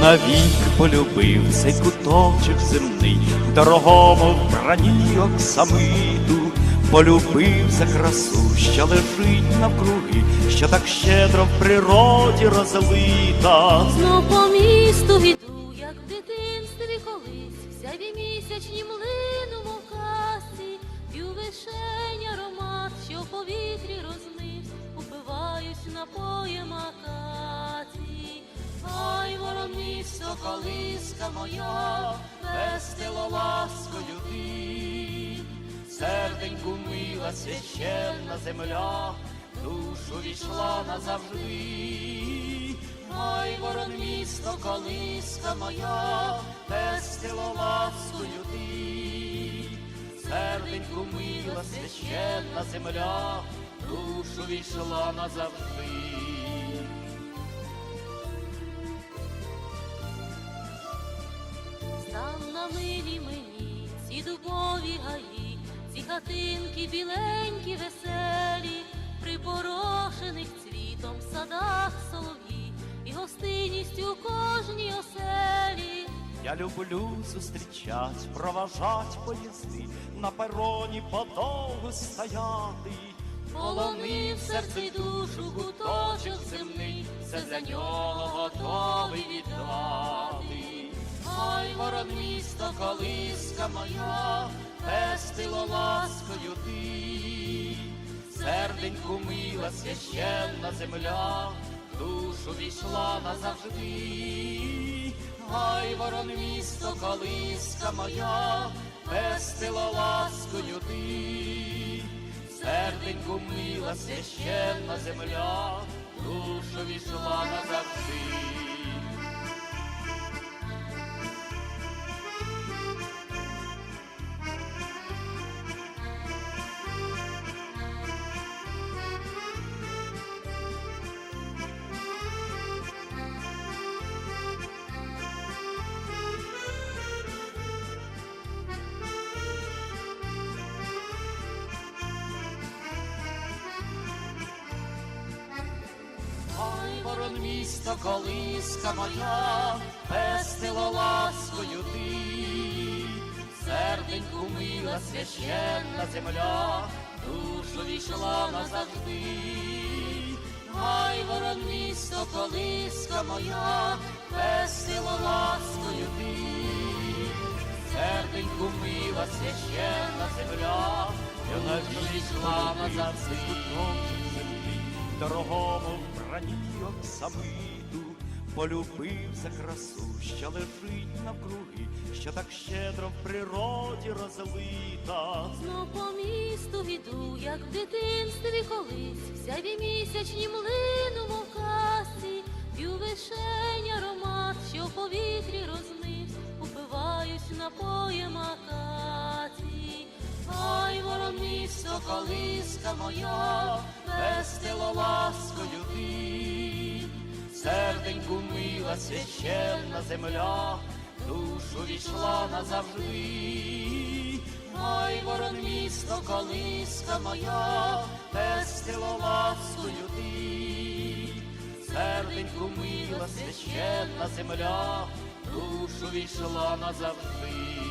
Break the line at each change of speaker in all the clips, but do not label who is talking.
Навік полюбив цей куточок земний, в дорогому вбранні оксамиту, полюбив за красу, що лежить навкруги, що так щедро в природі розлита.
Знов по місту іду, як в дитинстві колись, сяві місячні млину, мов в вишень аромат, що в повітрі розмився, колиска моя, весело ласкою ти,
Серденьку мила священна земля, душу війшла назавжди. Ай, ворон місто, колиска моя, пестило ласкою ти. Серденьку мила священна земля, душу війшла назавжди.
Дубові гаї, ці хатинки біленькі, веселі, припорошених цвітом в садах солов'ї, і гостинність у кожній оселі.
Я люблю зустрічать, проважать поїзди, на пероні подовго стояти.
Полонив серце й душу куточок земний,
все за нього готовий віддати. Ай, ворон місто, колиска моя, пестило ласкою ти. Серденьку мила священна земля, душу війшла назавжди. Ай, ворон місто, колиска моя, пестило ласкою ти. Серденьку мила священна земля, душу війшла назавжди. Ворон місто, колиска моя, пестило ласкою ти, серденьку мила священна земля, душу війшла назавжди. Ай, ворон місто, колиска моя, пестило ласкою ти, серденьку мила священна земля, в душу війшла назавжди. Дорогому вбранні самиду, полюбив за красу, що лежить навкруги, що так щедро в природі розлита.
Знов по місту віду, як в дитинстві колись, сяві місячні млину, колиска моя,
Пестило ласкою ти, серденьку мила священна земля, душу війшла назавжди. Ай, ворон місто, колиска моя, пестило ласкою ти, серденьку мила священна земля, душу війшла назавжди.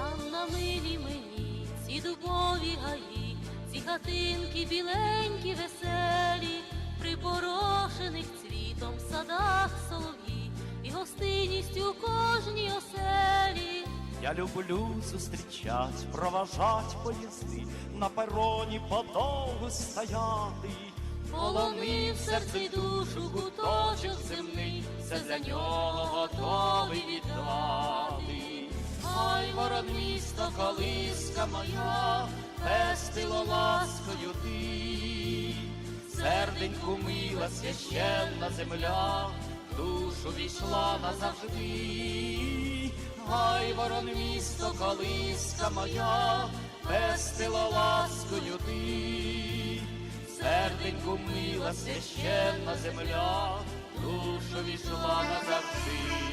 Стан на милі мені, ці дубові гаї, ці хатинки біленькі, веселі, припорошених цвітом в садах солов'ї, і гостинність у кожній оселі.
Я люблю зустрічать, проважать поїзди, на пероні подовго стояти.
Полонив серце душу куточок земний,
все за нього готовий віддати. Ай, ворон місто, колиска моя, пестило ласкою ти, серденьку мила священна земля, душу війшла назавжди. Ай, ворон місто, колиска моя, пестило ласкою ти, серденьку мила священна земля, душу війшла назавжди.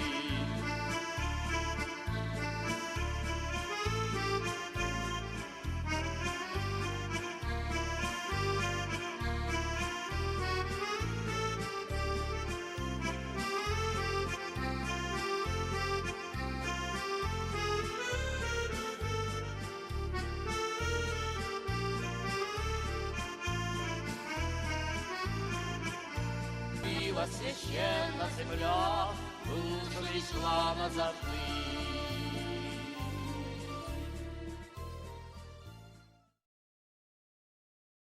Священна земля, душу війшла назавжди.